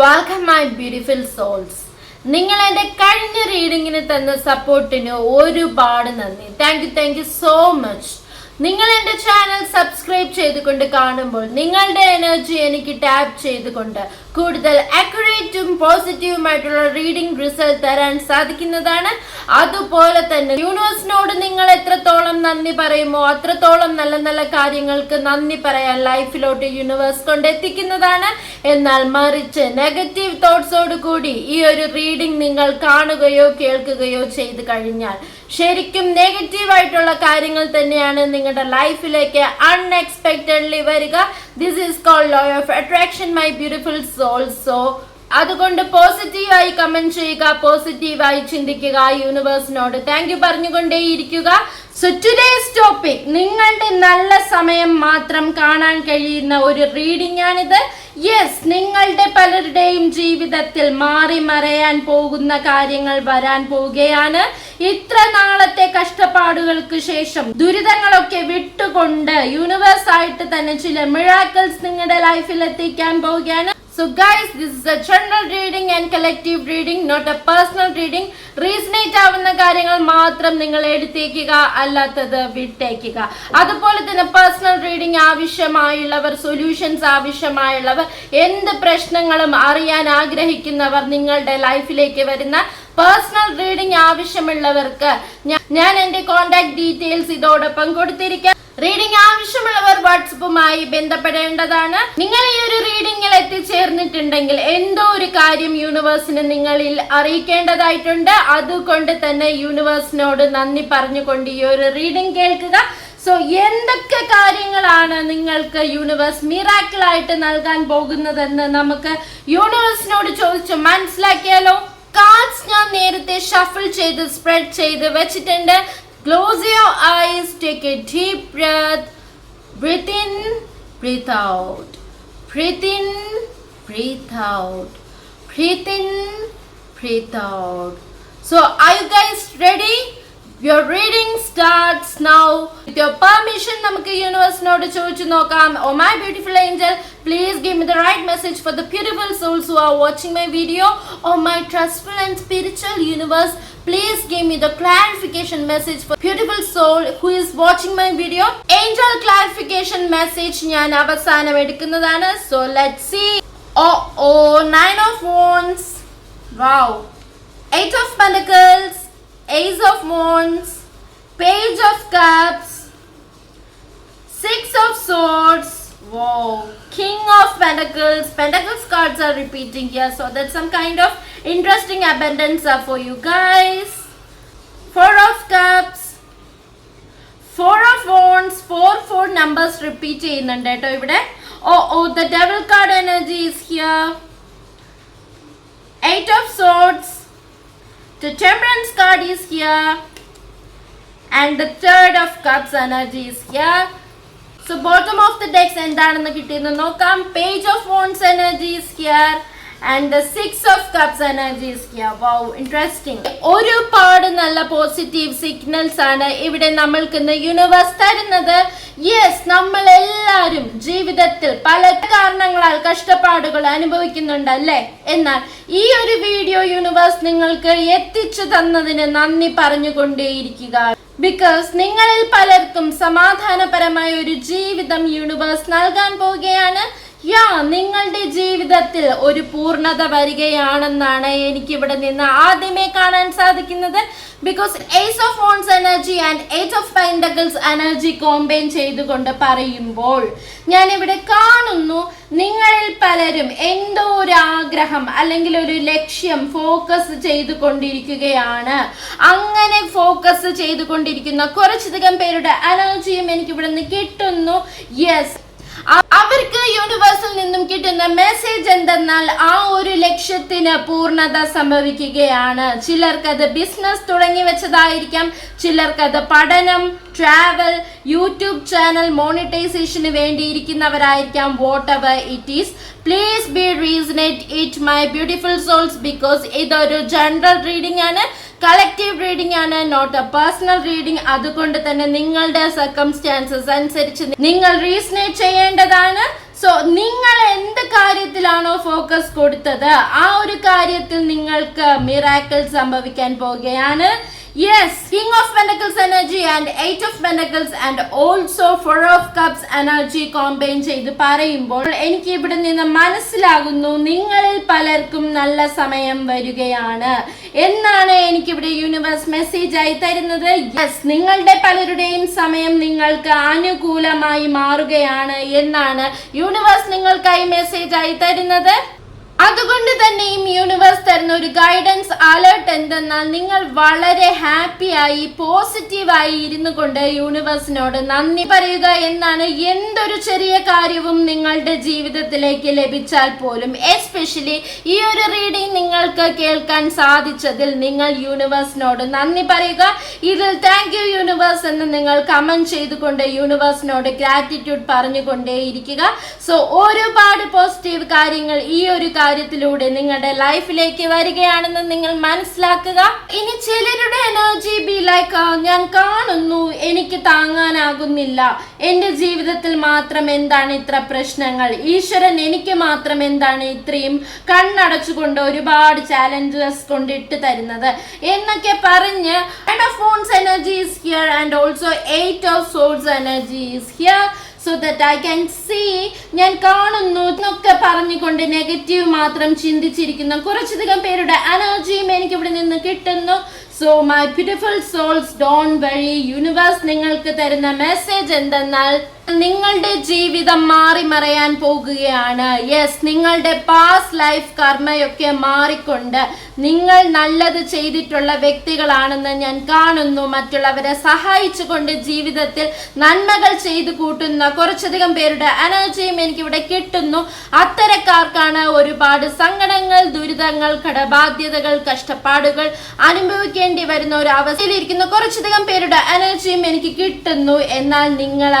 Welcome my beautiful souls. നിങ്ങൾ എന്റെ കഴിഞ്ഞ റീഡിങ്ങിന് തന്ന സപ്പോർട്ടിന് ഒരുപാട് നന്ദി. Thank you thank you so much നിങ്ങൾ എന്റെ ചാനൽ സബ്സ്ക്രൈബ് ചെയ്തുകൊണ്ട് കാണുമ്പോൾ നിങ്ങളുടെ എനർജി എനിക്ക് ടാപ്പ് ചെയ്തുകൊണ്ട് കൂടുതൽ അക്യുറേറ്റും പോസിറ്റീവുമായിട്ടുള്ള റീഡിംഗ് റിസൾട്ട് തരാൻ സാധിക്കുന്നതാണ്. അതുപോലെ തന്നെ യൂണിവേഴ്സിനോട് നിങ്ങൾ എത്രത്തോളം നന്ദി പറയുമോ അത്രത്തോളം നല്ല നല്ല കാര്യങ്ങൾക്ക് നന്ദി പറയാൻ ലൈഫിലോട്ട് യൂണിവേഴ്സ് കൊണ്ടെത്തിക്കുന്നതാണ് എന്നാൽ മറിച്ച് നെഗറ്റീവ് തോട്ട്സോട് കൂടി ഈ ഒരു റീഡിംഗ് നിങ്ങൾ കാണുകയോ കേൾക്കുകയോ ചെയ്തു കഴിഞ്ഞാൽ ശരിക്കും നെഗറ്റീവ് ആയിട്ടുള്ള കാര്യങ്ങൾ തന്നെയാണ് നിങ്ങളുടെ ലൈഫിലേക്ക് അൺഎക്സ്പെക്റ്റഡ്ലി വരിക. This is call law of attraction my beautiful souls so അതുകൊണ്ട് പോസിറ്റീവായി കമന്റ് ചെയ്യുക പോസിറ്റീവായി ചിന്തിക്കുക യൂണിവേഴ്സിനോട് താങ്ക് യു പറഞ്ഞുകൊണ്ടേയിരിക്കുക. സോ ടുഡേസ് ടോപ്പിക് നിങ്ങളുടെ നല്ല സമയം മാത്രം കാണാൻ കഴിയുന്ന ഒരു റീഡിംഗ് ആണിത്. യെസ് നിങ്ങളുടെ പലരുടെയും ജീവിതത്തിൽ മാറി മറയാൻ പോകുന്ന കാര്യങ്ങൾ വരാൻ പോവുകയാണ്. ഇത്ര നാളത്തെ കഷ്ടപ്പാടുകൾക്ക് ശേഷം ദുരിതങ്ങളൊക്കെ വിട്ടുകൊണ്ട് യൂണിവേഴ്സ് ആയിട്ട് തന്നെ ചില മിറാക്കിൾസ് നിങ്ങളുടെ ലൈഫിൽ എത്തിക്കാൻ പോവുകയാണ് So guys, this is a general reading and collective reading, not a personal reading. Resonate ആവുന്ന കാര്യങ്ങൾ മാത്രം നിങ്ങൾ എടുത്തേക്കുക അല്ലാത്തത് വിട്ടേക്കുക അതുപോലെ തന്നെ പേഴ്സണൽ റീഡിംഗ് ആവശ്യമായുള്ളവർ സൊല്യൂഷൻസ് ആവശ്യമായുള്ളവർ എന്ത് പ്രശ്നങ്ങളും അറിയാൻ ആഗ്രഹിക്കുന്നവർ നിങ്ങളുടെ ലൈഫിലേക്ക് വരുന്ന പേഴ്സണൽ റീഡിംഗ് ആവശ്യമുള്ളവർക്ക് ഞാൻ എന്റെ കോൺടാക്ട് ഡീറ്റെയിൽസ് ഇതോടൊപ്പം കൊടുത്തിരിക്കാം. റീഡിംഗ് ആവശ്യമുള്ളവർ വാട്സപ്പുമായി ബന്ധപ്പെടേണ്ടതാണ്. നിങ്ങൾ ഈ ഒരു റീഡിംഗിൽ എത്തിച്ചേർന്നിട്ടുണ്ടെങ്കിൽ എന്തോ ഒരു കാര്യം യൂണിവേഴ്സിന് നിങ്ങളിൽ അറിയിക്കേണ്ടതായിട്ടുണ്ട്. അതുകൊണ്ട് തന്നെ യൂണിവേഴ്സിനോട് നന്ദി പറഞ്ഞുകൊണ്ട് ഈ ഒരു റീഡിംഗ് കേൾക്കുക. സോ എന്തൊക്കെ കാര്യങ്ങളാണ് നിങ്ങൾക്ക് യൂണിവേഴ്സ് മിറാക്കിൾ ആയിട്ട് നൽകാൻ പോകുന്നതെന്ന് നമുക്ക് യൂണിവേഴ്സിനോട് ചോദിച്ചു മനസ്സിലാക്കിയാലോ? കാർഡ്സ് ഞാൻ നേരത്തെ ഷഫിൾ ചെയ്ത് സ്പ്രെഡ് ചെയ്ത് വെച്ചിട്ടുണ്ട്. Close your eyes take a deep breath breathe in breathe out breathe in breathe out breathe in breathe out so I you guys ready Your reading starts now. With your permission, നമുക്ക് യൂണിവേഴ്സിനോട് ചോദിച്ചു നോക്കാം. ഓ my beautiful angel please give me the right message for the beautiful souls who are watching my video oh my trustful and spiritual universe please give me the clarification message for beautiful soul who is watching my video angel clarification message ഞാൻ അവസാനം എടുക്കുന്നതാണ്. So let see oh oh nine of wands wow Eight of Pentacles, Ace of Wands, Page of Cups, Six of Swords, Whoa, King of Pentacles. Pentacles cards are repeating here, so that's some kind of interesting abundance uh, for you guys. Four of Cups, Four of Wands, four four numbers repeat ചെയ്യുന്നുണ്ട് കേട്ടോ ഇവിടെ oh oh the double card energy is here Eight of Swords, the Temperance card is here, and the Third of Cups energy is here. So bottom of the decks എന്താണെന്ന് കിട്ടിയെന്ന് നോക്കാം page of wands energy is here And the six of cups energies interesting. ഒരുപാട് നല്ല positive signals ആണ് ഇവിടെ നമ്മൾക്ക് universe തരുന്നത്. Yes നമ്മൾ എല്ലാവരും ജീവിതത്തിൽ പല കാരണങ്ങളാൽ കഷ്ടപ്പാടുകൾ അനുഭവിക്കുന്നുണ്ട് അല്ലേ? എന്നാൽ ഈ ഒരു വീഡിയോ യൂണിവേഴ്സ് നിങ്ങൾക്ക് എത്തിച്ചു തന്നതിന് നന്ദി പറഞ്ഞുകൊണ്ടേയിരിക്കുക. ബിക്കോസ് നിങ്ങളിൽ പലർക്കും സമാധാനപരമായ ഒരു ജീവിതം യൂണിവേഴ്സ് നൽകാൻ പോവുകയാണ്. യാ നിങ്ങളുടെ ജീവിതത്തിൽ ഒരു പൂർണത വരികയാണെന്നാണ് എനിക്ക് ഇവിടെ നിന്ന് ആദ്യമേ കാണാൻ സാധിക്കുന്നത്. Because ace of wands energy and eight of pentacles energy combine ചെയ്തുകൊണ്ട് പറയുമ്പോൾ ഞാൻ ഇവിടെ കാണുന്നു നിങ്ങളിൽ പലരും എന്തോ ഒരു ആഗ്രഹം അല്ലെങ്കിൽ ഒരു ലക്ഷ്യം ഫോക്കസ് ചെയ്തു കൊണ്ടിരിക്കുകയാണ് അങ്ങനെ ഫോക്കസ് ചെയ്തുകൊണ്ടിരിക്കുന്ന കുറച്ചധികം പേരുടെ എനർജിയും എനിക്ക് ഇവിടെ നിന്ന് കിട്ടുന്നു. യെസ് അവർക്ക് യൂണിവേഴ്സിൽ നിന്നും കിട്ടുന്ന മെസ്സേജ് എന്തെന്നാൽ ആ ഒരു ലക്ഷ്യത്തിന് പൂർണത സംഭവിക്കുകയാണ്. ചിലർക്കത് ബിസിനസ് തുടങ്ങി വെച്ചതായിരിക്കാം. ചിലർക്കത് പഠനം ട്രാവൽ യൂട്യൂബ് ചാനൽ മോണിറ്റൈസേഷന് വേണ്ടിയിരിക്കുന്നവരായിരിക്കാം. What ever it is please be resonate it my beautiful souls because ഇതൊരു ജനറൽ റീഡിംഗ് ആണ്. കളക്റ്റീവ് റീഡിംഗ് ആണ് നോട്ട് എ പേഴ്സണൽ റീഡിംഗ് അതുകൊണ്ട് തന്നെ നിങ്ങളുടെ സർക്കംസ്റ്റാൻസസ് അനുസരിച്ച് നിങ്ങൾ റീസണേറ്റ് ചെയ്യേണ്ടതാണ്. സോ നിങ്ങൾ എന്ത് കാര്യത്തിലാണോ ഫോക്കസ് കൊടുത്തത് ആ ഒരു കാര്യത്തിൽ നിങ്ങൾക്ക് മിറാക്കിൾ സംഭവിക്കാൻ പോവുകയാണ്. Yes King of Pentacles energy and Eight of Pentacles and also Four of Cups energy combine ചെയ്ത് പറയുമ്പോൾ എനിക്ക് ഇവിടെ നിന്ന് മനസ്സിലാകുന്നു നിങ്ങളിൽ പലർക്കും നല്ല സമയം വരികയാണ്. എന്നാണ് എനിക്കിവിടെ യൂണിവേഴ്സ് മെസ്സേജ് ആയി തരുന്നത്. യെസ് നിങ്ങളുടെ പലരുടെയും സമയം നിങ്ങൾക്ക് അനുകൂലമായി മാറുകയാണ് എന്നാണ് യൂണിവേഴ്സ് നിങ്ങൾക്കായി മെസ്സേജ് ആയി തരുന്നത്. അതുകൊണ്ട് തന്നെ ഈ യൂണിവേഴ്സ് തരുന്ന ഒരു ഗൈഡൻസ് അലേർട്ട് എന്തെന്നാൽ നിങ്ങൾ വളരെ ഹാപ്പിയായി പോസിറ്റീവായി ഇരുന്നു കൊണ്ട് യൂണിവേഴ്സിനോട് നന്ദി പറയുക എന്നാണ് എന്തൊരു ചെറിയ കാര്യവും നിങ്ങളുടെ ജീവിതത്തിലേക്ക് ലഭിച്ചാൽ പോലും. എസ്പെഷ്യലി ഈ ഒരു റീഡിംഗ് നിങ്ങൾക്ക് കേൾക്കാൻ സാധിച്ചതിൽ നിങ്ങൾ യൂണിവേഴ്സിനോട് നന്ദി പറയുക. ഇതിൽ താങ്ക് യു യൂണിവേഴ്സ് എന്ന് നിങ്ങൾ കമന്റ് ചെയ്തുകൊണ്ട് യൂണിവേഴ്സിനോട് ഗ്രാറ്റിറ്റ്യൂഡ് പറഞ്ഞുകൊണ്ടേയിരിക്കുക. സോ ഒരുപാട് പോസിറ്റീവ് കാര്യങ്ങൾ ഈ ഒരു കാര്യത്തിലൂടെ നിങ്ങളുടെ ലൈഫിലേക്ക് വരികയാണെന്ന് നിങ്ങൾ മനസ്സിലാക്കുക. ഇനി ചിലരുടെ എനർജി ബി ലൈക്ക് ഞാൻ കാണുന്നു. എനിക്ക് താങ്ങാനാകുന്നില്ല. എന്റെ ജീവിതത്തിൽ മാത്രം എന്താണ് ഇത്ര പ്രശ്നങ്ങൾ? ഈശ്വരൻ എനിക്ക് മാത്രം എന്താണ് ഇത്രയും കണ്ണടച്ചുകൊണ്ട് ഒരുപാട് ചാലഞ്ചസ് കൊണ്ടിട്ട് തരുന്നത്? എന്നൊക്കെ പറഞ്ഞ് phones energy is here and also eight of swords energy is here so that I can see ഞാൻ കാണുന്നു. എന്നൊക്കെ പറഞ്ഞുകൊണ്ട് നെഗറ്റീവ് മാത്രം ചിന്തിച്ചിരിക്കുന്ന. കുറച്ചധികം പേരുടെ എനർജിയും എനിക്ക് ഇവിടെ നിന്ന് കിട്ടുന്നു. So my beautiful souls don't worry universe നിങ്ങൾക്ക് തരുന്ന മെസ്സേജ് എന്തെന്നാൽ നിങ്ങളുടെ ജീവിതം മാറി മറയാൻ പോകുകയാണ്. യെസ് നിങ്ങളുടെ പാസ്റ്റ് ലൈഫ് കർമ്മയൊക്കെ മാറിക്കൊണ്ട് നിങ്ങൾ നല്ലത് ചെയ്തിട്ടുള്ള വ്യക്തികളാണെന്ന് ഞാൻ കാണുന്നു. മറ്റുള്ളവരെ സഹായിച്ചുകൊണ്ട് ജീവിതത്തിൽ നന്മകൾ ചെയ്തു കൂട്ടുന്ന കുറച്ചധികം പേരുടെ എനർജിയും എനിക്കിവിടെ കിട്ടുന്നു. അത്തരക്കാർക്കാണ് ഒരുപാട് സങ്കടങ്ങൾ ദുരിതങ്ങൾ കടബാധ്യതകൾ കഷ്ടപ്പാടുകൾ അനുഭവിക്കേണ്ടി വരുന്ന ഒരു അവസ്ഥയിലിരിക്കുന്ന കുറച്ചധികം പേരുടെ എനർജിയും എനിക്ക് കിട്ടുന്നു. എന്നാൽ നിങ്ങൾ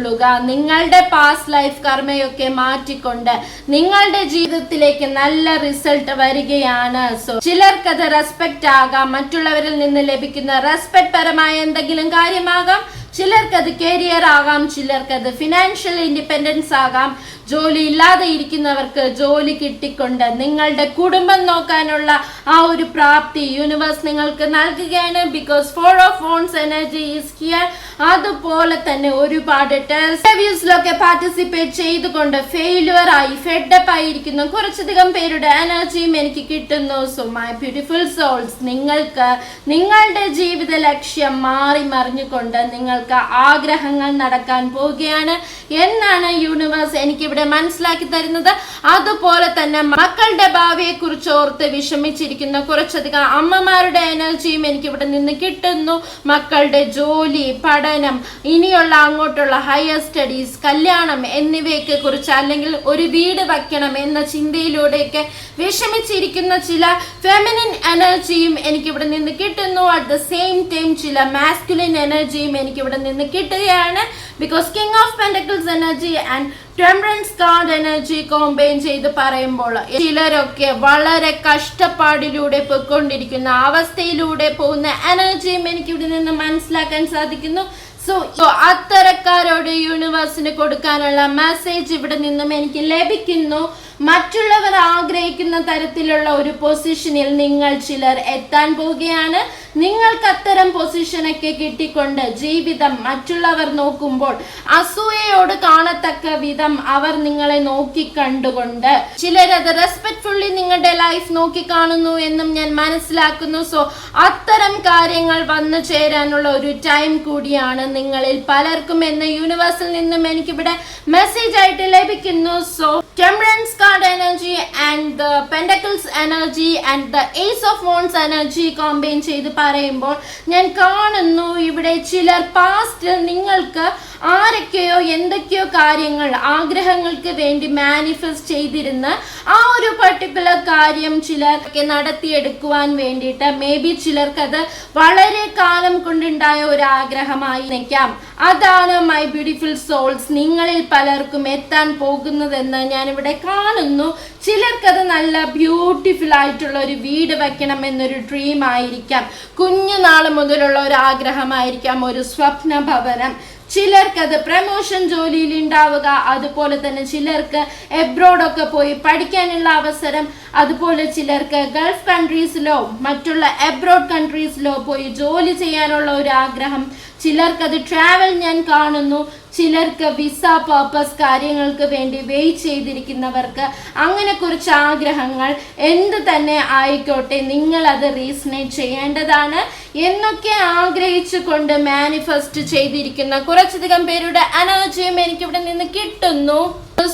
അറിഞ്ഞുകൊള്ളുക നിങ്ങളുടെ പാസ്റ്റ് ലൈഫ് കർമ്മയൊക്കെ മാറ്റിക്കൊണ്ട് നിങ്ങളുടെ ജീവിതത്തിലേക്ക് നല്ല റിസൾട്ട് വരികയാണ്. സോ ചിലർക്കത് റെസ്പെക്റ്റ് ആകാം മറ്റുള്ളവരിൽ നിന്ന് ലഭിക്കുന്ന റെസ്പെക്ട് പരമായ എന്തെങ്കിലും കാര്യമാകാം. ചിലർക്കത് കരിയർ ആകാം ചിലർക്കത് ഫിനാൻഷ്യൽ ഇൻഡിപെൻഡൻസ് ആകാം. ജോലി ഇല്ലാതെ ഇരിക്കുന്നവർക്ക് ജോലി കിട്ടിക്കൊണ്ട് നിങ്ങളുടെ കുടുംബം നോക്കാനുള്ള ആ ഒരു പ്രാപ്തി യൂണിവേഴ്സ് നിങ്ങൾക്ക് നൽകുകയാണ്. Because four of phones energy is here അതുപോലെ തന്നെ ഒരുപാട് ടെസ്റ്റ്യൂസിലൊക്കെ പാർട്ടിസിപ്പേറ്റ് ചെയ്തുകൊണ്ട് ഫെയിലുവർ ആയി ഫെഡപ്പ് ആയിരിക്കുന്ന. കുറച്ചധികം പേരുടെ എനർജിയും എനിക്ക് കിട്ടുന്നു. സോ മൈ ബ്യൂട്ടിഫുൾ സോൾസ് നിങ്ങൾക്ക് നിങ്ങളുടെ ജീവിത ലക്ഷ്യം മാറി മറിഞ്ഞുകൊണ്ട് നിങ്ങൾക്ക് ആഗ്രഹങ്ങൾ നടക്കാൻ പോവുകയാണ്. എന്നാണ് യൂണിവേഴ്സ് എനിക്കിവിടെ മനസ്സിലാക്കി തരുന്നത് അതുപോലെ തന്നെ മക്കളുടെ ഭാവിയെ കുറിച്ച് ഓർത്ത് വിഷമിച്ചിരിക്കുന്ന കുറച്ചധികം അമ്മമാരുടെ എനർജിയും എനിക്ക് ഇവിടെ നിന്ന് കിട്ടുന്നു. മക്കളുടെ ജോലി പഠനം ഇനിയുള്ള അങ്ങോട്ടുള്ള ഹയർ സ്റ്റഡീസ് കല്യാണം എന്നിവയൊക്കെ കുറിച്ച് അല്ലെങ്കിൽ ഒരു വീട് വയ്ക്കണം എന്ന ചിന്തയിലൂടെയൊക്കെ വിഷമിച്ചിരിക്കുന്ന ചില ഫെമിനിൻ എനർജിയും എനിക്ക് ഇവിടെ നിന്ന് കിട്ടുന്നു. അറ്റ് ദ സെയിം ടൈം ചില മാസ്കുലിൻ എനർജിയും എനിക്ക് ഇവിടെ നിന്ന് കിട്ടുകയാണ്. Because king of pentacles energy and temperance card energy combine ചെയ്ത് പറയുമ്പോൾ ചിലരൊക്കെ വളരെ കഷ്ടപ്പാടിലൂടെ പൊയ്ക്കൊണ്ടിരിക്കുന്ന അവസ്ഥയിലൂടെ പോകുന്ന എനർജിയും എനിക്ക് ഇവിടെ നിന്ന് മനസ്സിലാക്കാൻ സാധിക്കുന്നു. സോ അത്തരക്കാരോട് യൂണിവേഴ്സിന് കൊടുക്കാനുള്ള മെസ്സേജ് ഇവിടെ നിന്നും എനിക്ക് ലഭിക്കുന്നു. മറ്റുള്ളവർ ആഗ്രഹിക്കുന്ന തരത്തിലുള്ള ഒരു പൊസിഷനിൽ നിങ്ങൾ ചിലർ എത്താൻ പോവുകയാണ്. നിങ്ങൾക്ക് അത്തരം പൊസിഷനൊക്കെ കിട്ടിക്കൊണ്ട് ജീവിതം മറ്റുള്ളവർ നോക്കുമ്പോൾ അസൂയയോട് കാണത്തക്ക വിധം അവർ നിങ്ങളെ നോക്കി കണ്ടുകൊണ്ട് ചിലരത് റെസ്പെക്ട്ഫുള്ളി നിങ്ങളുടെ ലൈഫ് നോക്കി കാണുന്നു എന്നും ഞാൻ മനസ്സിലാക്കുന്നു. സോ അത്തരം കാര്യങ്ങൾ വന്നു ചേരാനുള്ള ഒരു ടൈം കൂടിയാണ് നിങ്ങളിൽ പലർക്കും എന്ന യൂണിവേഴ്സിൽ നിന്നും എനിക്കിവിടെ മെസ്സേജ് ആയിട്ട് ലഭിക്കുന്നു. So temperance card energy and the pentacles energy and the ace of wands energy combine ചെയ്ത് പറയുമ്പോൾ ഞാൻ കാണുന്നു ഇവിടെ ചിലർ പാസ്റ്റിൽ നിങ്ങൾക്ക് ആരൊക്കെയോ എന്തൊക്കെയോ കാര്യങ്ങൾ ആഗ്രഹങ്ങൾക്ക് വേണ്ടി മാനിഫെസ്റ്റ് ചെയ്തിരുന്ന ആ ഒരു പർട്ടിക്കുലർ കാര്യം ചിലർക്ക് നടത്തിയെടുക്കുവാൻ വേണ്ടിയിട്ട് മേ ബി ചിലർക്കത് വളരെ കാലം കൊണ്ടുണ്ടായ ഒരു ആഗ്രഹമായി നിൽക്കാം. അതാണ് മൈ ബ്യൂട്ടിഫുൾ സോൾസ് നിങ്ങളിൽ പലർക്കും എത്താൻ പോകുന്നതെന്ന് ഞാനിവിടെ കാണുന്നു. ചിലർക്കത് നല്ല ബ്യൂട്ടിഫുൾ ആയിട്ടുള്ള ഒരു വീട് വെക്കണം എന്നൊരു ഡ്രീം ആയിരിക്കാം. കുഞ്ഞുനാൾ മുതലുള്ള ഒരു ആഗ്രഹമായിരിക്കാം ഒരു സ്വപ്ന ഭവനം ചിലർക്ക് അത് പ്രമോഷൻ ജോലിയിൽ ഉണ്ടാവുക അതുപോലെ തന്നെ ചിലർക്ക് എബ്രോഡൊക്കെ പോയി പഠിക്കാനുള്ള അവസരം അതുപോലെ ചിലർക്ക് ഗൾഫ് കൺട്രീസിലോ മറ്റുള്ള എബ്രോഡ് കൺട്രീസിലോ പോയി ജോലി ചെയ്യാനുള്ള ഒരു ആഗ്രഹം ചിലർക്കത് ട്രാവൽ ഞാൻ കാണുന്നു. ചിലർക്ക് വിസ പർപ്പസ് കാര്യങ്ങൾക്ക് വേണ്ടി വെയിറ്റ് ചെയ്തിരിക്കുന്നവർക്ക് അങ്ങനെ കുറച്ച് ആഗ്രഹങ്ങൾ എന്ത് തന്നെ ആയിക്കോട്ടെ നിങ്ങൾ അത് റീസണേറ്റ് ചെയ്യേണ്ടതാണ് എന്നൊക്കെ ആഗ്രഹിച്ചുകൊണ്ട് മാനിഫെസ്റ്റ് ചെയ്തിരിക്കുന്ന കുറച്ചധികം പേരുടെ എനർജിയും എനിക്കിവിടെ നിന്ന് കിട്ടുന്നു.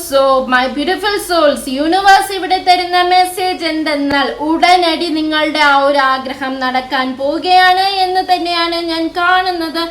So my beautiful souls universe ഇവിടെ തരുന്ന മെസ്സേജ് എന്തെന്നാൽ ഉടനടി നിങ്ങളുടെ ആ ഒരു ആഗ്രഹം നടക്കാൻ പോവുകയാണ് എന്ന് തന്നെയാണ് ഞാൻ കാണുന്നത്.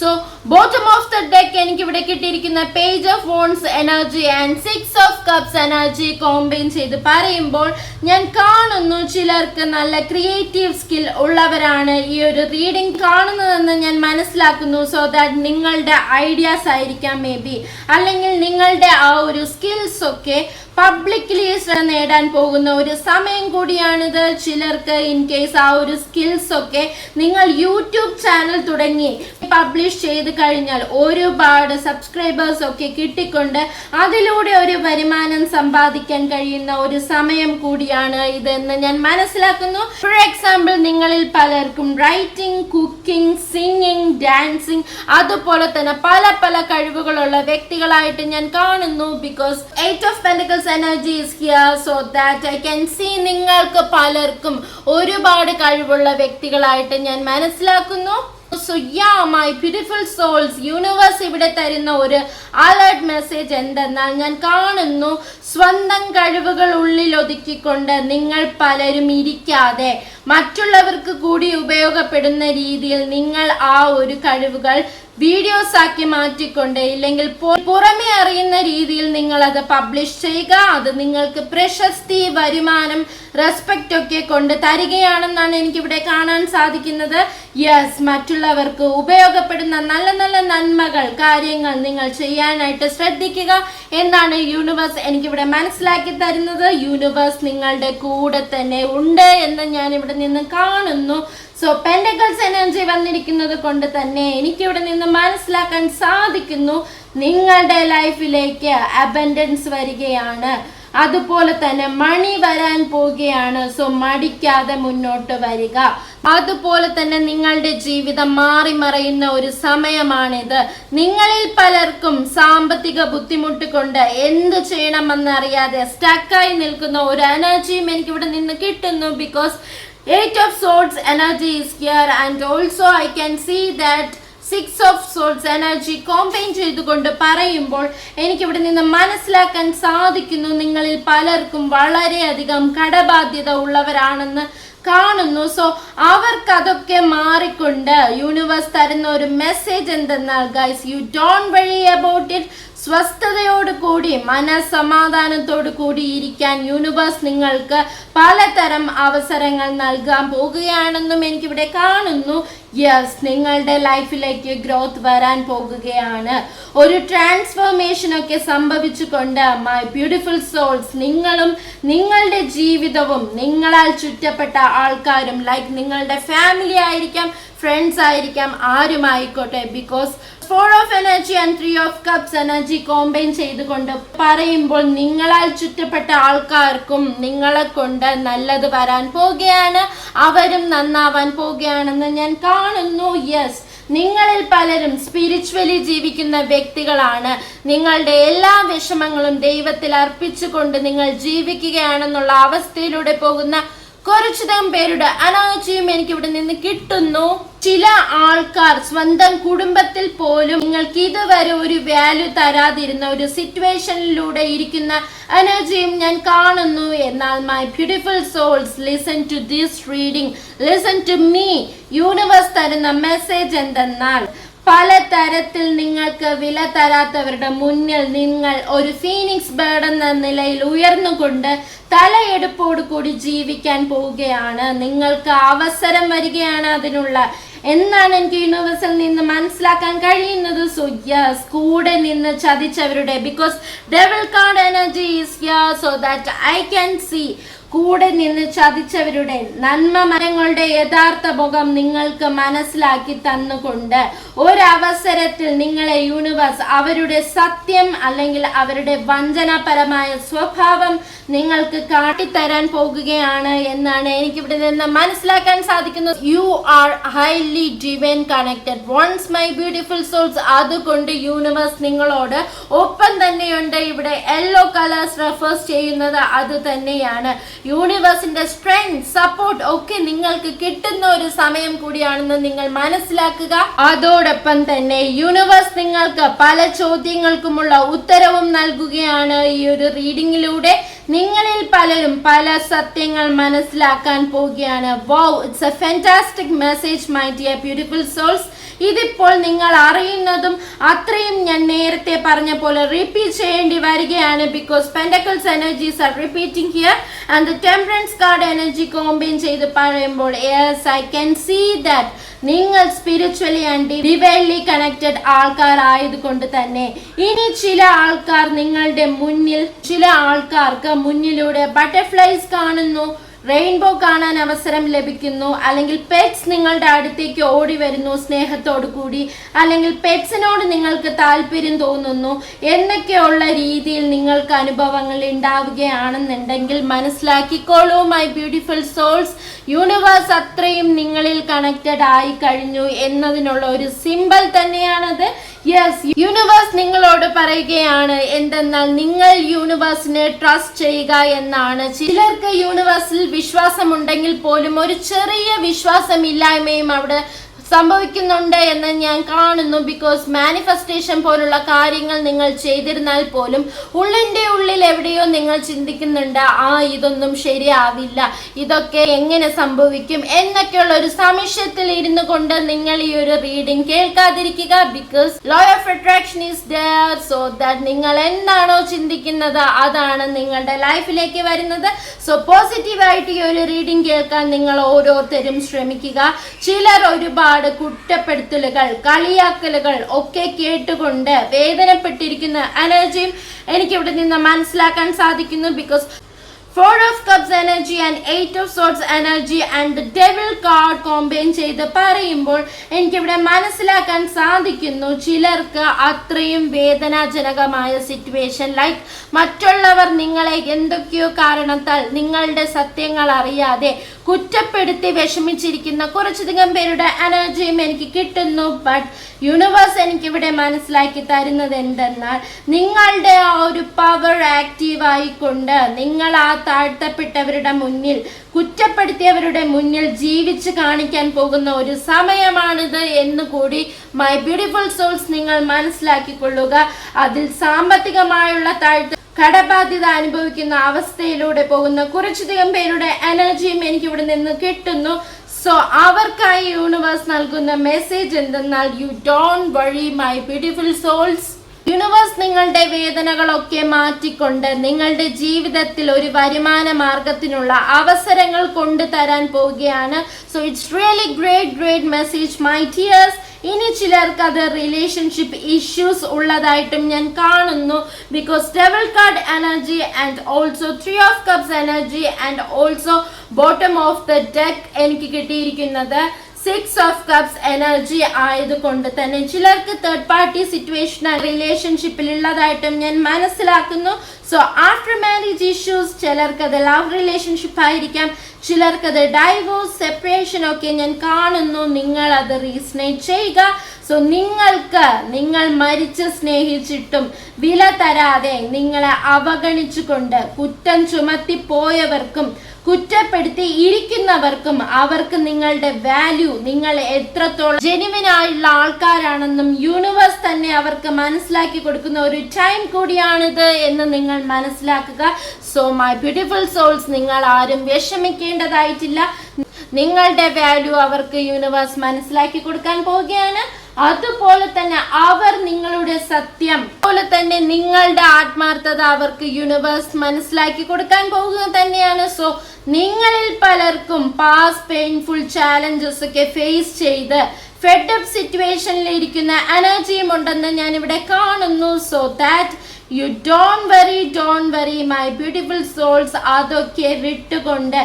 So bottom of the deck എനിക്ക് ഇവിടെ കിട്ടിയിരിക്കുന്ന page of wands energy and six of cups energy combine ചെയ്ത് പറയുമ്പോൾ ഞാൻ കാണുന്നു ചിലർക്ക് നല്ല ക്രിയേറ്റീവ് സ്കിൽ ഉള്ളവരാണ് ഈ ഒരു റീഡിംഗ് കാണുന്നതെന്ന് ഞാൻ മനസ്സിലാക്കുന്നു. സോ ദാറ്റ് നിങ്ങളുടെ ഐഡിയാസ് ആയിരിക്കാം മേ ബി അല്ലെങ്കിൽ നിങ്ങളുടെ ആ ഒരു സ്കിൽസ് ഒക്കെ പബ്ലിക്കലി നേടാൻ പോകുന്ന ഒരു സമയം കൂടിയാണിത്. ചിലർക്ക് ഇൻ കേസ് ആ ഒരു സ്കിൽസ് ഒക്കെ നിങ്ങൾ യൂട്യൂബ് ചാനൽ തുടങ്ങി പബ്ലിഷ് ചെയ്ത് കഴിഞ്ഞാൽ ഒരുപാട് സബ്സ്ക്രൈബേഴ്സ് ഒക്കെ കിട്ടിക്കൊണ്ട് അതിലൂടെ ഒരു വരുമാനം സമ്പാദിക്കാൻ കഴിയുന്ന ഒരു സമയം കൂടിയാണ് ഇതെന്ന് ഞാൻ മനസ്സിലാക്കുന്നു. ഫോർ എക്സാമ്പിൾ നിങ്ങളിൽ പലർക്കും റൈറ്റിംഗ് കുക്കിംഗ് സിംഗിങ് ഡാൻസിങ് അതുപോലെ തന്നെ പല പല കഴിവുകളുള്ള വ്യക്തികളായിട്ട് ഞാൻ കാണുന്നു. Because eight of pentacles energy is here so that I can see നിങ്ങൾക്ക് പലർക്കും ഒരുപാട് കഴിവുള്ള വ്യക്തികളായിട്ട് ഞാൻ മനസ്സിലാക്കുന്നു. So my beautiful souls universe ഇവിടെ തരുന്ന ഒരു അലേർട്ട് മെസ്സേജ് എന്തെന്നാൽ ഞാൻ കാണുന്നു. സ്വന്തം കഴിവുകൾ ഉള്ളിൽ ഒതുക്കിക്കൊണ്ട് നിങ്ങൾ പലരും ഇരിക്കാതെ മറ്റുള്ളവർക്ക് കൂടി ഉപയോഗപ്പെടുന്ന രീതിയിൽ നിങ്ങൾ ആ ഒരു കഴിവുകൾ വീഡിയോസ് ആക്കി മാറ്റിക്കൊണ്ട് ഇല്ലെങ്കിൽ പുറമെ അറിയുന്ന രീതിയിൽ നിങ്ങൾ അത് പബ്ലിഷ് ചെയ്യുക. അത് നിങ്ങൾക്ക് പ്രശസ്തി വരുമാനം റെസ്പെക്റ്റ് ഒക്കെ കൊണ്ട് തരികയാണെന്നാണ് എനിക്ക് ഇവിടെ കാണാൻ സാധിക്കുന്നത്. യെസ് മറ്റുള്ളവർക്ക് ഉപയോഗപ്പെടുന്ന നല്ല നല്ല നന്മകൾ കാര്യങ്ങൾ നിങ്ങൾ ചെയ്യാനായിട്ട് ശ്രദ്ധിക്കുക എന്നാണ് യൂണിവേഴ്സ് എനിക്കിവിടെ മനസ്സിലാക്കി തരുന്നത്. യൂണിവേഴ്സ് നിങ്ങളുടെ കൂടെ തന്നെ ഉണ്ട് എന്ന് ഞാൻ ഇവിടെ നിന്ന് കാണുന്നു. സോ പെൻഡകൾസ് എനർജി വന്നിരിക്കുന്നത് കൊണ്ട് തന്നെ എനിക്കിവിടെ നിന്ന് മനസ്സിലാക്കാൻ സാധിക്കുന്നു നിങ്ങളുടെ ലൈഫിലേക്ക് അബൻഡൻസ് വരികയാണ്. അതുപോലെ തന്നെ മണി വരാൻ പോവുകയാണ്. സോ മടിക്കാതെ മുന്നോട്ട് വരിക. അതുപോലെ തന്നെ നിങ്ങളുടെ ജീവിതം മാറി മറയുന്ന ഒരു സമയമാണിത്. നിങ്ങളിൽ പലർക്കും സാമ്പത്തിക ബുദ്ധിമുട്ട് കൊണ്ട് എന്ത് ചെയ്യണമെന്നറിയാതെ സ്റ്റക്കായി നിൽക്കുന്ന ഒരു എനർജിയും എനിക്കിവിടെ നിന്ന് കിട്ടുന്നു because eight of Swords energy is here and also I can see that six of swords energy combine ചെയ്തുകൊണ്ട് പറയുമ്പോൾ എനിക്കിവിടെ നിന്ന് മനസ്സിലാക്കാൻ സാധിക്കുന്നു. നിങ്ങളിൽ പലർക്കും വളരെയധികം കടബാധ്യത ഉള്ളവരാണെന്ന് കാണുന്നു. സോ അവർക്ക് അതൊക്കെ മാറിക്കൊണ്ട് യൂണിവേഴ്സ് തരുന്ന ഒരു മെസ്സേജ് എന്തെന്നാൽ guys you don't worry about it സ്വസ്ഥതയോട് കൂടി മനസമാധാനത്തോട് കൂടി ഇരിക്കാൻ യൂണിവേഴ്സ് നിങ്ങൾക്ക് പലതരം അവസരങ്ങൾ നൽകാൻ പോകുകയാണെന്നും എനിക്കിവിടെ കാണുന്നു. യെസ് നിങ്ങളുടെ ലൈഫിലേക്ക് ഗ്രോത്ത് വരാൻ പോകുകയാണ്. ഒരു ട്രാൻസ്ഫോർമേഷൻ ഒക്കെ സംഭവിച്ചുകൊണ്ട് മൈ ബ്യൂട്ടിഫുൾ സോൾസ് നിങ്ങളും നിങ്ങളുടെ ജീവിതവും നിങ്ങളാൽ ചുറ്റപ്പെട്ട ആൾക്കാരും ലൈക്ക് നിങ്ങളുടെ ഫാമിലി ആയിരിക്കാം ഫ്രണ്ട്സ് ആയിരിക്കാം ആരുമായിക്കോട്ടെ? Because four of energy and three of cups energy combine ചെയ്തുകൊണ്ട് പറയുമ്പോൾ നിങ്ങളാൽ ചുറ്റപ്പെട്ട ആൾക്കാർക്കും നിങ്ങളെ കൊണ്ട് നല്ലത് വരാൻ പോകുകയാണ്. അവരും നന്നാവാൻ പോകുകയാണെന്ന് ഞാൻ കാണുന്നു. യെസ് നിങ്ങളിൽ പലരും സ്പിരിച്വലി ജീവിക്കുന്ന വ്യക്തികളാണ്. നിങ്ങളുടെ എല്ലാ വിഷമങ്ങളും ദൈവത്തിൽ അർപ്പിച്ചുകൊണ്ട് നിങ്ങൾ ജീവിക്കുകയാണെന്നുള്ള അവസ്ഥയിലൂടെ പോകുന്ന കുറച്ചധികം പേരുടെ അനാചിയും എനിക്ക് ഇവിടെ നിന്ന് കിട്ടുന്നു. ചില ആൾക്കാർ സ്വന്തം കുടുംബത്തിൽ പോലും നിങ്ങൾക്ക് ഇതുവരെ ഒരു വാല്യൂ തരാതിരുന്ന ഒരു സിറ്റുവേഷനിലൂടെ ഇരിക്കുന്ന എനർജിയും ഞാൻ കാണുന്നു. എന്നാൽ my beautiful souls listen to this reading listen to me universe തരുന്ന മെസ്സേജ് എന്തെന്നാൽ പലതരത്തിൽ നിങ്ങൾക്ക് വില തരാത്തവരുടെ മുന്നിൽ നിങ്ങൾ ഒരു ഫീനിക്സ് ബേർഡ് എന്ന നിലയിൽ ഉയർന്നുകൊണ്ട് തലയെടുപ്പോട് കൂടി ജീവിക്കാൻ പോവുകയാണ്. നിങ്ങൾക്ക് അവസരം വരികയാണ് അതിനുള്ള. എന്നാണ് എനിക്ക് യൂണിവേഴ്സിൽ നിന്ന് മനസ്സിലാക്കാൻ കഴിയുന്നത്. സോ യസ് കൂടെ നിന്ന് ചതിച്ചവരുടെ because devil card energy is here so that I can see കൂടെ നിന്ന് ചതിച്ചവരുടെ നന്മ മരങ്ങളുടെ യഥാർത്ഥ മുഖം നിങ്ങൾക്ക് മനസ്സിലാക്കി തന്നുകൊണ്ട് ഒരവസരത്തിൽ നിങ്ങളെ യൂണിവേഴ്സ് അവരുടെ സത്യം അല്ലെങ്കിൽ അവരുടെ വഞ്ചനാപരമായ സ്വഭാവം നിങ്ങൾക്ക് കാട്ടിത്തരാൻ പോകുകയാണ് എന്നാണ് എനിക്കിവിടെ നിന്ന് മനസ്സിലാക്കാൻ സാധിക്കുന്നത്. You are highly divine connected ones my beautiful souls അതുകൊണ്ട് യൂണിവേഴ്സ് നിങ്ങളോട് ഒപ്പം തന്നെയുണ്ട്. ഇവിടെ യെല്ലോ കളേഴ്സ് റെഫേഴ്സ് ചെയ്യുന്നത് അത് തന്നെയാണ്. യൂണിവേഴ്സിന്റെ സ്ട്രെങ്ത് സപ്പോർട്ട് ഒക്കെ നിങ്ങൾക്ക് കിട്ടുന്ന ഒരു സമയം കൂടിയാണെന്ന് നിങ്ങൾ മനസ്സിലാക്കുക. അതോടൊപ്പം തന്നെ യൂണിവേഴ്സ് നിങ്ങൾക്ക് പല ചോദ്യങ്ങൾക്കുമുള്ള ഉത്തരവും നൽകുകയാണ് ഈ ഒരു റീഡിങ്ങിലൂടെ. നിങ്ങളിൽ പലരും പല സത്യങ്ങൾ മനസ്സിലാക്കാൻ പോവുകയാണ്. Wow it's a fantastic message my dear beautiful souls ഇതിപ്പോൾ നിങ്ങൾ അറിയുന്നതും അത്രയും ഞാൻ നേരത്തെ പറഞ്ഞ പോലെ റിപ്പീറ്റ് ചെയ്യേണ്ടി വരികയാണ് because pentacles energies are repeating here and the temperance card energy combine ചെയ്ത് പറയുമ്പോൾ yes I can see that നിങ്ങൾ സ്പിരിച്വലി ആൻഡ് ഡിവൈൻലി കണക്റ്റഡ് ആൾക്കാർ ആയതുകൊണ്ട് തന്നെ ഇനി ചില ആൾക്കാർ നിങ്ങളുടെ മുന്നിൽ ചില ആൾക്കാർക്ക് മുന്നിലൂടെ ബട്ടർഫ്ലൈസ് കാണുന്നു. റെയിൻബോ കാണാൻ അവസരം ലഭിക്കുന്നു. അല്ലെങ്കിൽ പെറ്റ്സ് നിങ്ങളുടെ അടുത്തേക്ക് ഓടി വരുന്നു സ്നേഹത്തോടു കൂടി. അല്ലെങ്കിൽ പെറ്റ്സിനോട് നിങ്ങൾക്ക് താല്പര്യം തോന്നുന്നു. എന്നൊക്കെയുള്ള രീതിയിൽ നിങ്ങൾക്ക് അനുഭവങ്ങൾ ഉണ്ടാവുകയാണെന്നുണ്ടെങ്കിൽ മനസ്സിലാക്കിക്കോളൂ മൈ ബ്യൂട്ടിഫുൾ സോൾസ് യൂണിവേഴ്സ് അത്രയും നിങ്ങളിൽ കണക്റ്റഡ് ആയി കഴിഞ്ഞു എന്നതിനുള്ള ഒരു സിമ്പിൾ തന്നെയാണത്. യെസ് യൂണിവേഴ്സ് നിങ്ങളോട് പറയുകയാണ് എന്തെന്നാൽ നിങ്ങൾ യൂണിവേഴ്സിനെ ട്രസ്റ്റ് ചെയ്യുക എന്നാണ്. ചിലർക്ക് യൂണിവേഴ്സിൽ വിശ്വാസമുണ്ടെങ്കിൽ പോലും ഒരു ചെറിയ വിശ്വാസമില്ലായ്മയും അവിടെ സംഭവിക്കുന്നുണ്ട് എന്ന് ഞാൻ കാണുന്നു. ബിക്കോസ് മാനിഫെസ്റ്റേഷൻ പോലുള്ള കാര്യങ്ങൾ നിങ്ങൾ ചെയ്തിരുന്നാൽ പോലും ഉള്ളിന്റെ ഉള്ളിൽ എവിടെയോ നിങ്ങൾ ചിന്തിക്കുന്നുണ്ട് ആ ഇതൊന്നും ശരിയാവില്ല. ഇതൊക്കെ എങ്ങനെ സംഭവിക്കും? എന്നൊക്കെയുള്ള ഒരു സംശയത്തിൽ ഇരുന്നു കൊണ്ട് നിങ്ങൾ ഈ ഒരു reading കേൾക്കാതിരിക്കുക. Because law of attraction is there so that നിങ്ങൾ എന്താണോ ചിന്തിക്കുന്നത് അതാണ് നിങ്ങളുടെ ലൈഫിലേക്ക് വരുന്നത്. സോ പോസിറ്റീവായിട്ട് ഈ ഒരു റീഡിംഗ് കേൾക്കാൻ നിങ്ങൾ ഓരോരുത്തരും ശ്രമിക്കുക. ചിലർ ഒരുപാട് കുറ്റപ്പെടുത്തലുകൾ കളിയാക്കലുകൾ ഒക്കെ കേട്ടുകൊണ്ട് വേദനപ്പെട്ടിരിക്കുന്ന എനർജിയും എനിക്കിവിടെ നിന്ന് മനസ്സിലാക്കാൻ സാധിക്കുന്നു because four of cups energy and eight of swords energy and devil card combine ചെയ്ത് പറയുമ്പോൾ എനിക്കിവിടെ മനസ്സിലാക്കാൻ സാധിക്കുന്നു. ചിലർക്ക് അത്രയും വേദനാജനകമായ സിറ്റുവേഷൻ ലൈക്ക് മറ്റുള്ളവർ നിങ്ങളെ എന്തൊക്കെയോ കാരണത്താൽ നിങ്ങളുടെ സത്യങ്ങൾ അറിയാതെ കുറ്റപ്പെടുത്തി വിഷമിച്ചിരിക്കുന്ന കുറച്ചധികം പേരുടെ എനർജിയും എനിക്ക് കിട്ടുന്നു. ബട്ട് യൂണിവേഴ്സ് എനിക്കിവിടെ മനസ്സിലാക്കി തരുന്നത് എന്തെന്നാൽ നിങ്ങളുടെ ആ ഒരു പവർ ആക്റ്റീവായിക്കൊണ്ട് നിങ്ങൾ ആ താഴ്ത്തപ്പെട്ടവരുടെ മുന്നിൽ കുറ്റപ്പെടുത്തിയവരുടെ മുന്നിൽ ജീവിച്ച് കാണിക്കാൻ പോകുന്ന ഒരു സമയമാണിത് എന്ന് കൂടി മൈ ബ്യൂട്ടിഫുൾ സോൾസ് നിങ്ങൾ മനസ്സിലാക്കിക്കൊള്ളുക. അതിൽ സാമ്പത്തികമായുള്ള താഴ്ത്ത കടബാധ്യത അനുഭവിക്കുന്ന അവസ്ഥയിലൂടെ പോകുന്ന കുറച്ചധികം പേരുടെ എനർജിയും എനിക്ക് ഇവിടെ നിന്ന് കിട്ടുന്നു. സോ അവർക്കായി യൂണിവേഴ്സ് നൽകുന്ന മെസ്സേജ് എന്തെന്നാൽ you don't worry my beautiful souls universe നിങ്ങളുടെ വേദനകളൊക്കെ മാറ്റിക്കൊണ്ട് നിങ്ങളുടെ ജീവിതത്തിൽ ഒരു വരുമാന മാർഗത്തിനുള്ള അവസരങ്ങൾ കൊണ്ടുതരാൻ പോവുകയാണ്. So it's really great great message my dears ഇനി ചിലർക്ക് അത് റിലേഷൻഷിപ്പ് ഇഷ്യൂസ് ഉള്ളതായിട്ടും ഞാൻ കാണുന്നു. Because double card energy and also three of cups energy and also bottom of the deck എനിക്ക് കിട്ടിയിരിക്കുന്നത്. സിക്സ് ഓഫ് കപ്സ് എനർജി ആയതുകൊണ്ട് തന്നെ ചിലർക്ക് തേർഡ് പാർട്ടി സിറ്റുവേഷൻ റിലേഷൻഷിപ്പിൽ ഉള്ളതായിട്ടും ഞാൻ മനസ്സിലാക്കുന്നു. സോ ആഫ്റ്റർ മാരേജ് ഇഷ്യൂസ് ചിലർക്ക് അത് ലവ് റിലേഷൻഷിപ്പ് ആയിരിക്കാം. ചിലർക്ക് അത് ഡൈവോഴ്സ് സെപ്പറേഷൻ ഒക്കെ ഞാൻ കാണുന്നു. നിങ്ങൾ അത് റീസണേറ്റ് ചെയ്യുക. സോ നിങ്ങൾക്ക് നിങ്ങൾ മരിച്ച് സ്നേഹിച്ചിട്ടും വില തരാതെ നിങ്ങളെ അവഗണിച്ചുകൊണ്ട് കുറ്റം ചുമത്തി പോയവർക്കും കുറ്റപ്പെടുത്തി ഇരിക്കുന്നവർക്കും അവർക്ക് നിങ്ങളുടെ വാല്യൂ നിങ്ങൾ എത്രത്തോളം ജെനുവിനായുള്ള ആൾക്കാരാണെന്നും യൂണിവേഴ്സ് തന്നെ അവർക്ക് മനസ്സിലാക്കി കൊടുക്കുന്ന ഒരു ടൈം കൂടിയാണിത് എന്ന് നിങ്ങൾ മനസ്സിലാക്കുക. സോ മൈ ബ്യൂട്ടിഫുൾ സോൾസ് നിങ്ങൾ ആരും വിഷമിക്കേണ്ടതായിട്ടില്ല. നിങ്ങളുടെ വാല്യൂ അവർക്ക് യൂണിവേഴ്സ് മനസ്സിലാക്കി കൊടുക്കാൻ പോവുകയാണ്. അതുപോലെ തന്നെ അവർ നിങ്ങളുടെ സത്യം അതുപോലെ തന്നെ നിങ്ങളുടെ ആത്മാർത്ഥത അവർക്ക് യൂണിവേഴ്സ് മനസ്സിലാക്കി കൊടുക്കാൻ പോകുക തന്നെയാണ്. സോ നിങ്ങളിൽ പലർക്കും പാസ് പെയിൻഫുൾ ചാലഞ്ചസ് ഒക്കെ ഫേസ് ചെയ്ത് ഫെഡ് അപ്പ് സിറ്റുവേഷനിൽ ഇരിക്കുന്ന എനർജിയും ഉണ്ടെന്ന് ഞാൻ ഇവിടെ കാണുന്നു. So that you don't worry don't worry my beautiful souls അതൊക്കെ വിട്ടുകൊണ്ട്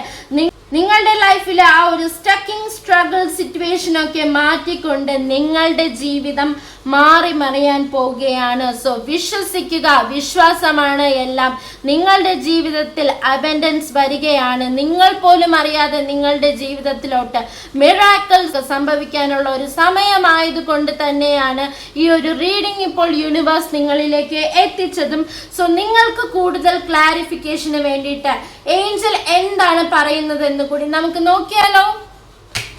നിങ്ങളുടെ ലൈഫിലെ ആ ഒരു സ്റ്റക്കിംഗ് സ്ട്രഗിൾ സിറ്റുവേഷൻ ഒക്കെ മാറ്റിക്കൊണ്ട് നിങ്ങളുടെ ജീവിതം മാറി മറിയാൻ പോവുകയാണ്. സോ വിശ്വസിക്കുക വിശ്വാസമാണ് എല്ലാം. നിങ്ങളുടെ ജീവിതത്തിൽ അബൻഡൻസ് വരികയാണ്. നിങ്ങൾ പോലും അറിയാതെ നിങ്ങളുടെ ജീവിതത്തിലോട്ട് മിറാക്കിൾസ് സംഭവിക്കാനുള്ള ഒരു സമയമായതുകൊണ്ട് തന്നെയാണ് ഈ ഒരു റീഡിംഗ് ഇപ്പോൾ യൂണിവേഴ്സ് നിങ്ങളിലേക്ക് എത്തിച്ചതും. സോ നിങ്ങൾക്ക് കൂടുതൽ ക്ലാരിഫിക്കേഷന് വേണ്ടിയിട്ട് ഏഞ്ചൽ എന്താണ് പറയുന്നത് എന്ന് കൂടി നമുക്ക് നോക്കിയാലോ.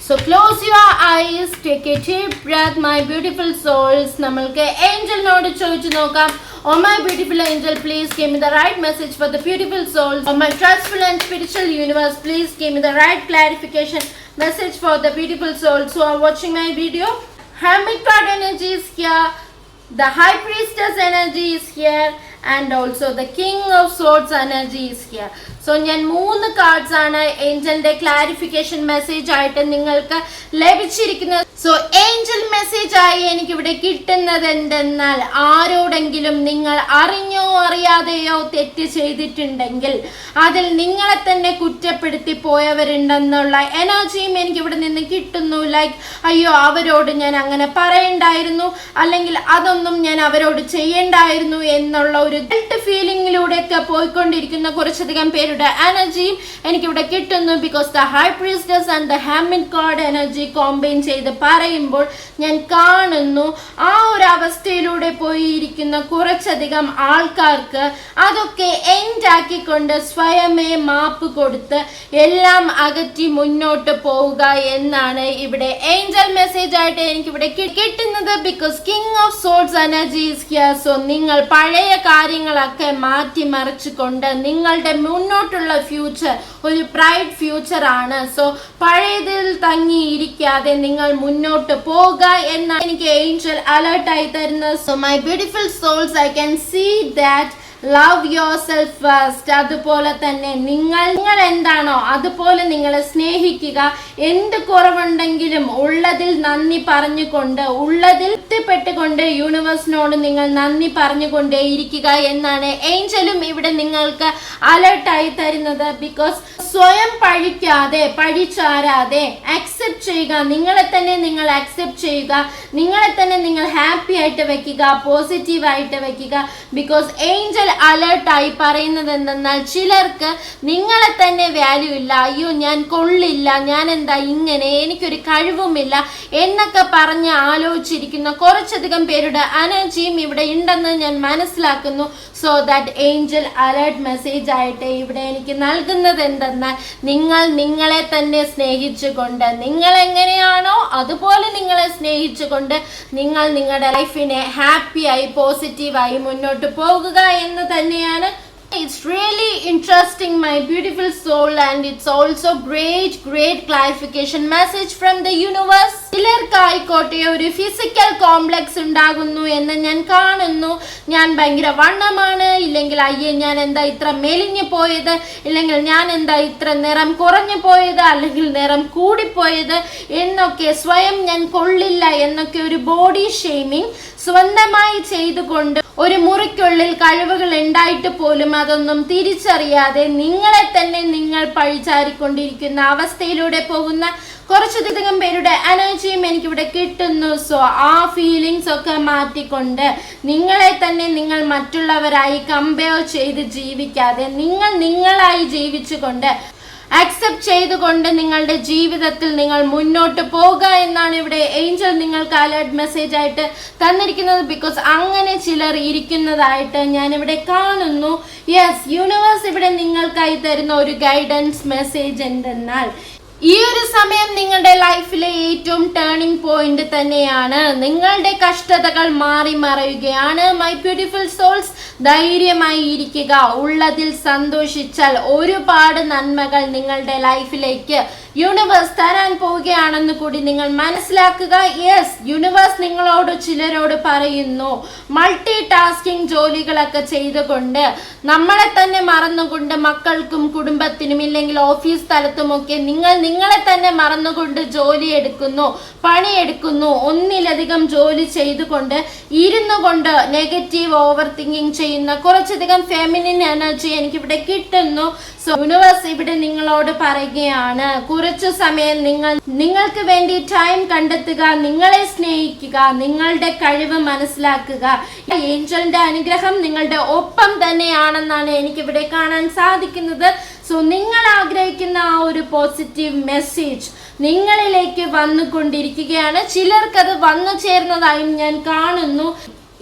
So close your eyes take a deep breath my beautiful souls നമ്മൾക്ക് ഏഞ്ചലിനോട് ചോദിച്ചു നോക്കാം. ഓ my beautiful angel please give me the right message for the beautiful souls oh my trustful and spiritual universe please give me the right clarification message for the beautiful souls who are watching my video hermit card energy is here. The high priestess energy is here. And also the king of swords energy is here. So ഞാൻ മൂന്ന് cards ആണ് ഏഞ്ചലിന്റെ clarification message ആയിട്ട് നിങ്ങൾക്ക് ലഭിച്ചിരിക്കുന്നത്. So Angel message ആയി എനിക്ക് ഇവിടെ കിട്ടുന്നത് എന്തെന്നാൽ ആരോടെങ്കിലും നിങ്ങൾ അറിഞ്ഞോ അറിയാതെയോ തെറ്റ് ചെയ്തിട്ടുണ്ടെങ്കിൽ അതിൽ നിങ്ങളെ തന്നെ കുറ്റപ്പെടുത്തി പോയവരുണ്ടെന്നുള്ള എനർജിയും എനിക്ക് ഇവിടെ നിന്ന് കിട്ടുന്നു. ലൈക്ക് അയ്യോ അവരോട് ഞാൻ അങ്ങനെ പറയണ്ടായിരുന്നു. അല്ലെങ്കിൽ അതൊന്നും ഞാൻ അവരോട് ചെയ്യണ്ടായിരുന്നു എന്നുള്ള ഒരു ഫീലിംഗിലൂടെയൊക്കെ പോയിക്കൊണ്ടിരിക്കുന്ന കുറച്ചധികം പേരുടെ എനർജിയും എനിക്കിവിടെ കിട്ടുന്നു because the high priestess and the ഹാമിൻ card energy combine ചെയ്ത് പറയുമ്പോൾ ഞാൻ കാണുന്നു ആ ഒരു അവസ്ഥയിലൂടെ പോയിരിക്കുന്ന കുറച്ചധികം ആൾക്കാർക്ക് അതൊക്കെ എൻഡാക്കിക്കൊണ്ട് സ്വയമേ മാപ്പ് കൊടുത്ത് എല്ലാം അകറ്റി മുന്നോട്ട് പോവുക എന്നാണ് ഇവിടെ ഏഞ്ചൽ മെസ്സേജ് ആയിട്ട് എനിക്കിവിടെ കിട്ടുന്നത് because king of swords energy so നിങ്ങൾ പഴയ കാര്യങ്ങളൊക്കെ മാറ്റി മറിച്ചുകൊണ്ട് നിങ്ങളുടെ മുന്നോട്ടുള്ള ഫ്യൂച്ചർ ഒരു ബ്രൈറ്റ് ഫ്യൂച്ചർ ആണ്. സോ പഴയതിൽ തങ്ങിയിരിക്കാതെ നിങ്ങൾ മുന്നോട്ട് പോകുക എന്നാണ് എനിക്ക് ഏഞ്ചൽ അലേർട്ടായി തരുന്നത്. So my beautiful souls I can see that love yourself first അതുപോലെ തന്നെ നിങ്ങൾ നിങ്ങൾ എന്താണോ അതുപോലെ നിങ്ങളെ സ്നേഹിക്കുക. എന്ത് കുറവുണ്ടെങ്കിലും ഉള്ളതിൽ നന്ദി പറഞ്ഞുകൊണ്ട് ഉള്ളതിൽ തൃപ്തിപ്പെട്ടുകൊണ്ട് യൂണിവേഴ്സിനോട് നിങ്ങൾ നന്ദി പറഞ്ഞുകൊണ്ടേ ഇരിക്കുക എന്നാണ് ഏഞ്ചലും ഇവിടെ നിങ്ങൾക്ക് അലേർട്ടായി തരുന്നത്. ബിക്കോസ് സ്വയം പഴിക്കാതെ പഴിച്ചാരാതെ അക്സെപ്റ്റ് ചെയ്യുക. നിങ്ങളെ തന്നെ നിങ്ങൾ അക്സെപ്റ്റ് ചെയ്യുക. നിങ്ങളെ തന്നെ നിങ്ങൾ ഹാപ്പി ആയിട്ട് വെക്കുക പോസിറ്റീവ് ആയിട്ട് വെക്കുക. ബിക്കോസ് ഏഞ്ചൽ അലേർട്ടായി പറയുന്നത് എന്തെന്നാൽ ചിലർക്ക് നിങ്ങളെ തന്നെ വാല്യൂ ഇല്ല. അയ്യോ ഞാൻ കൊള്ളില്ല. ഞാൻ എന്താ ഇങ്ങനെ? എനിക്കൊരു കഴിവുമില്ല എന്നൊക്കെ പറഞ്ഞ് ആലോചിച്ചിരിക്കുന്ന കുറച്ചധികം പേരുടെ അനർജിയും ഇവിടെ ഉണ്ടെന്ന് ഞാൻ മനസ്സിലാക്കുന്നു. So that angel alert message ആയിട്ട് ഇവിടെ എനിക്ക് നൽകുന്നത് എന്തെന്നാൽ നിങ്ങൾ നിങ്ങളെ തന്നെ സ്നേഹിച്ചുകൊണ്ട് നിങ്ങൾ എങ്ങനെയാണോ അതുപോലെ നിങ്ങളെ സ്നേഹിച്ചുകൊണ്ട് നിങ്ങൾ നിങ്ങളുടെ ലൈഫിനെ ഹാപ്പിയായി പോസിറ്റീവായി മുന്നോട്ട് പോകുക എന്ന് തന്നെയാണ്. It's really interesting my beautiful soul and it's also great great clarification message from the universe ചിലർക്കായിക്കോട്ടെ ഒരു ഫിസിക്കൽ കോംപ്ലക്സ് ഉണ്ടാകുന്നു എന്ന് ഞാൻ കാണുന്നു. ഞാൻ ഭയങ്കര വണ്ണമാണ്. ഇല്ലെങ്കിൽ അയ്യേ ഞാൻ എന്താ ഇത്ര മെലിഞ്ഞു പോയത്? ഇല്ലെങ്കിൽ ഞാൻ എന്താ ഇത്ര നിറം കുറഞ്ഞു പോയത്? അല്ലെങ്കിൽ നിറം കൂടിപ്പോയത്? എന്നൊക്കെ സ്വയം ഞാൻ കൊള്ളില്ല എന്നൊക്കെ ഒരു ബോഡി ഷെയ്മിങ് സ്വന്തമായി ചെയ്തുകൊണ്ട് ഒരു മുറിക്കുള്ളിൽ കഴിവുകൾ ഉണ്ടായിട്ട് പോലും അതൊന്നും തിരിച്ചറിയാതെ നിങ്ങളെ തന്നെ നിങ്ങൾ പഴിച്ചാരിക്കൊണ്ടിരിക്കുന്ന അവസ്ഥയിലൂടെ പോകുന്ന കുറച്ചധികം പേരുടെ എനർജിയും എനിക്കിവിടെ കിട്ടുന്നു. സോ ആ ഫീലിങ്സ് ഒക്കെ മാറ്റിക്കൊണ്ട് നിങ്ങളെ തന്നെ നിങ്ങൾ മറ്റുള്ളവരായി കമ്പയർ ചെയ്ത് ജീവിക്കാതെ നിങ്ങൾ നിങ്ങളായി ജീവിച്ചുകൊണ്ട് അക്സെപ്റ്റ് ചെയ്തുകൊണ്ട് നിങ്ങളുടെ ജീവിതത്തിൽ നിങ്ങൾ മുന്നോട്ട് പോകുക എന്നാണ് ഇവിടെ ഏഞ്ചൽ നിങ്ങൾക്ക് അലേർട്ട് മെസ്സേജ് ആയിട്ട് തന്നിരിക്കുന്നത്. ബിക്കോസ് അങ്ങനെ ചിലർ ഇരിക്കുന്നതായിട്ട് ഞാൻ ഇവിടെ കാണുന്നു. യെസ് യൂണിവേഴ്സ് ഇവിടെ നിങ്ങൾക്കായി തരുന്ന ഒരു ഗൈഡൻസ് മെസ്സേജ് എന്തെന്നാൽ ഈ ഒരു സമയം നിങ്ങളുടെ ലൈഫിലെ ഏറ്റവും ടേണിംഗ് പോയിന്റ് തന്നെയാണ്. നിങ്ങളുടെ കഷ്ടതകൾ മാറി മറയുകയാണ്. മൈ ബ്യൂട്ടിഫുൾ സോൾസ് ധൈര്യമായി ഇരിക്കുക. ഉള്ളതിൽ സന്തോഷിച്ചാൽ ഒരുപാട് നന്മകൾ നിങ്ങളുടെ ലൈഫിലേക്ക് യൂണിവേഴ്സ് തരാൻ പോവുകയാണെന്ന് കൂടി നിങ്ങൾ മനസ്സിലാക്കുക. യെസ് യൂണിവേഴ്സ് നിങ്ങളോട് ചിലരോട് പറയുന്നു. മൾട്ടി ടാസ്കിംഗ് ജോലികളൊക്കെ ചെയ്തുകൊണ്ട് നമ്മളെ തന്നെ മറന്നുകൊണ്ട് മക്കൾക്കും കുടുംബത്തിനും ഇല്ലെങ്കിൽ ഓഫീസ് സ്ഥലത്തുമൊക്കെ നിങ്ങൾ നിങ്ങളെ തന്നെ മറന്നുകൊണ്ട് ജോലി എടുക്കുന്നു പണിയെടുക്കുന്നു ഒന്നിലധികം ജോലി ചെയ്തുകൊണ്ട് ഇരുന്നു കൊണ്ട് നെഗറ്റീവ് ഓവർ തിങ്കിങ് ചെയ്യുന്ന കുറച്ചധികം ഫെമിനിൻ എനർജി എനിക്കിവിടെ കിട്ടുന്നു. സോ യൂണിവേഴ്സ് ഇവിടെ നിങ്ങളോട് പറയുകയാണ് കുറച്ചു സമയം നിങ്ങൾ നിങ്ങൾക്ക് വേണ്ടി ടൈം കണ്ടെത്തുക നിങ്ങളെ സ്നേഹിക്കുക നിങ്ങളുടെ കഴിവ് മനസ്സിലാക്കുക. ഏഞ്ചലിന്റെ അനുഗ്രഹം നിങ്ങളുടെ ഒപ്പം തന്നെയാണെന്നാണ് എനിക്കിവിടെ കാണാൻ സാധിക്കുന്നത്. സോ നിങ്ങൾ ആഗ്രഹിക്കുന്ന ആ ഒരു പോസിറ്റീവ് മെസ്സേജ് നിങ്ങളിലേക്ക് വന്നുകൊണ്ടിരിക്കുകയാണ്. ചിലർക്കത് വന്നു ചേർന്നതായും ഞാൻ കാണുന്നു.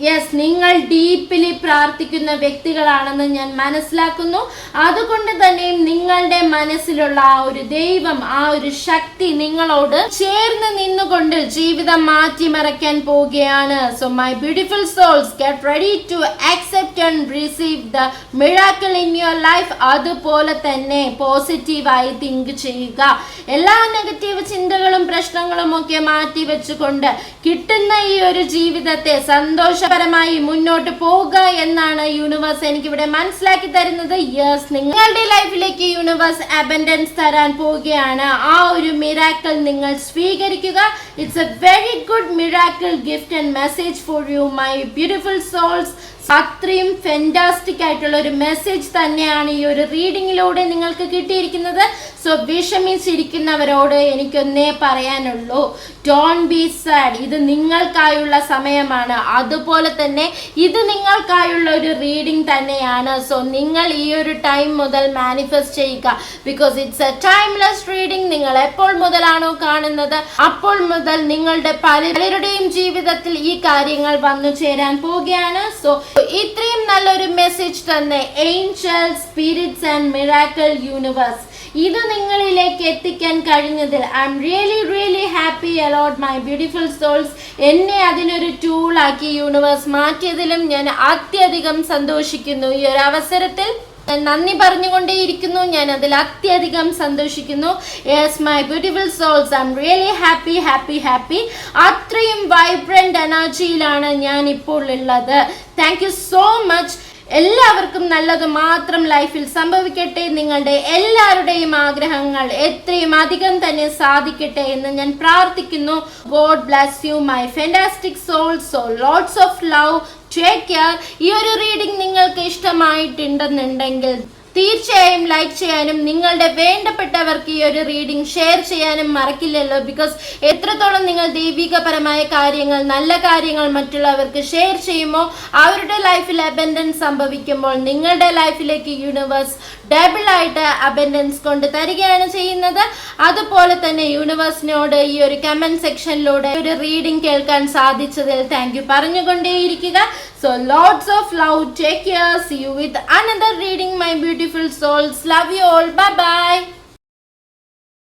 യെസ് നിങ്ങൾ ഡീപ്പിലി പ്രാർത്ഥിക്കുന്ന വ്യക്തികളാണെന്ന് ഞാൻ മനസ്സിലാക്കുന്നു. അതുകൊണ്ട് തന്നെയും നിങ്ങളുടെ മനസ്സിലുള്ള ആ ഒരു ദൈവം ആ ഒരു ശക്തി നിങ്ങളോട് ചേർന്ന് നിന്നുകൊണ്ട് ജീവിതം മാറ്റിമറിക്കാൻ പോവുകയാണ്. So my beautiful souls get ready to accept and receive the miracle in your life അതുപോലെ തന്നെ പോസിറ്റീവായി തിങ്ക് ചെയ്യുക. എല്ലാ നെഗറ്റീവ് ചിന്തകളും പ്രശ്നങ്ങളും ഒക്കെ മാറ്റി വെച്ചുകൊണ്ട് കിട്ടുന്ന ഈ ഒരു ജീവിതത്തെ സന്തോഷപരമായി മുന്നോട്ട് പോവുക എന്നാണ് യൂണിവേഴ്സ് എനിക്ക് ഇവിടെ മനസ്സിലാക്കി തരുന്നത്. യെസ് നിങ്ങളുടെ ലൈഫിലേക്ക് യൂണിവേഴ്സ് അബൻഡൻസ് തരാൻ പോവുകയാണ്. ആ ഒരു മിറാക്കിൾ നിങ്ങൾ സ്വീകരിക്കുക. It's a very good miracle gift and message for you my beautiful souls അത്രയും ഫെന്റാസ്റ്റിക് ആയിട്ടുള്ള ഒരു മെസ്സേജ് തന്നെയാണ് ഈ ഒരു റീഡിങ്ങിലൂടെ നിങ്ങൾക്ക് കിട്ടിയിരിക്കുന്നത്. സോ വിഷമിച്ചിരിക്കുന്നവരോട് എനിക്കൊന്നേ പറയാനുള്ളൂ. ഡോൺ ബി സാഡ് ഇത് നിങ്ങൾക്കായുള്ള സമയമാണ്. അതുപോലെ തന്നെ ഇത് നിങ്ങൾക്കായുള്ള ഒരു റീഡിംഗ് തന്നെയാണ്. സോ നിങ്ങൾ ഈ ഒരു ടൈം മുതൽ മാനിഫെസ്റ്റ് ചെയ്യുക. Because it's a timeless reading നിങ്ങൾ എപ്പോൾ മുതലാണോ കാണുന്നത് അപ്പോൾ മുതൽ നിങ്ങളുടെ പലരുടെയും ജീവിതത്തിൽ ഈ കാര്യങ്ങൾ വന്നു ചേരാൻ പോവുകയാണ്. സോ ഇത്രയും നല്ലൊരു മെസ്സേജ് തന്നെ angel spirits and miracle universe ഇത് നിങ്ങളിലേക്ക് എത്തിക്കാൻ കഴിഞ്ഞതിൽ I am really really happy a lot my beautiful souls എന്നെ അതിനൊരു ടൂളാക്കി യൂണിവേഴ്സ് മാറ്റിയതിലും ഞാൻ അത്യധികം സന്തോഷിക്കുന്നു. ഈ ഒരു അവസരത്തിൽ നന്ദി പറഞ്ഞുകൊണ്ടേയിരിക്കുന്നു. ഞാൻ അതിൽ അത്യധികം സന്തോഷിക്കുന്നു. Yes my beautiful souls I am really happy happy happy അത്രയും വൈബ്രന്റ് എനർജിയിലാണ് ഞാൻ ഇപ്പോൾ ഉള്ളത്. താങ്ക് യു സോ മച്ച് എല്ലാവർക്കും നല്ലത് മാത്രം ലൈഫിൽ സംഭവിക്കട്ടെ. നിങ്ങളുടെ എല്ലാവരുടെയും ആഗ്രഹങ്ങൾ എത്രയും അധികം തന്നെ സാധിക്കട്ടെ എന്ന് ഞാൻ പ്രാർത്ഥിക്കുന്നു. God bless you my fantastic soul so lots of love take care ഈ ഒരു റീഡിംഗ് നിങ്ങൾക്ക് ഇഷ്ടമായിട്ടുണ്ടെന്നുണ്ടെങ്കിൽ തീർച്ചയായും ലൈക്ക് ചെയ്യാനും നിങ്ങളുടെ വേണ്ടപ്പെട്ടവർക്ക് ഈ ഒരു റീഡിംഗ് ഷെയർ ചെയ്യാനും മറക്കില്ലല്ലോ ബിക്കോസ് എത്രത്തോളം നിങ്ങൾ ദൈവികപരമായ കാര്യങ്ങൾ നല്ല കാര്യങ്ങൾ മറ്റുള്ളവർക്ക് ഷെയർ ചെയ്യുമോ അവരുടെ ലൈഫിൽ അബൻഡൻസ് സംഭവിക്കുമ്പോൾ നിങ്ങളുടെ ലൈഫിലേക്ക് യൂണിവേഴ്സ് ഡബിൾ ആയിട്ട് അബൻഡൻസ് കൊണ്ട് തരികയാണ് ചെയ്യുന്നത്. അതുപോലെ തന്നെ യൂണിവേഴ്സിനോട് ഈ ഒരു കമന്റ് സെക്ഷനിലൂടെ ഒരു റീഡിംഗ് കേൾക്കാൻ സാധിച്ചതിൽ താങ്ക് യു പറഞ്ഞുകൊണ്ടേയിരിക്കുക. So lots of love. Take care. See you with another reading, my beautiful souls. Love you all. Bye bye.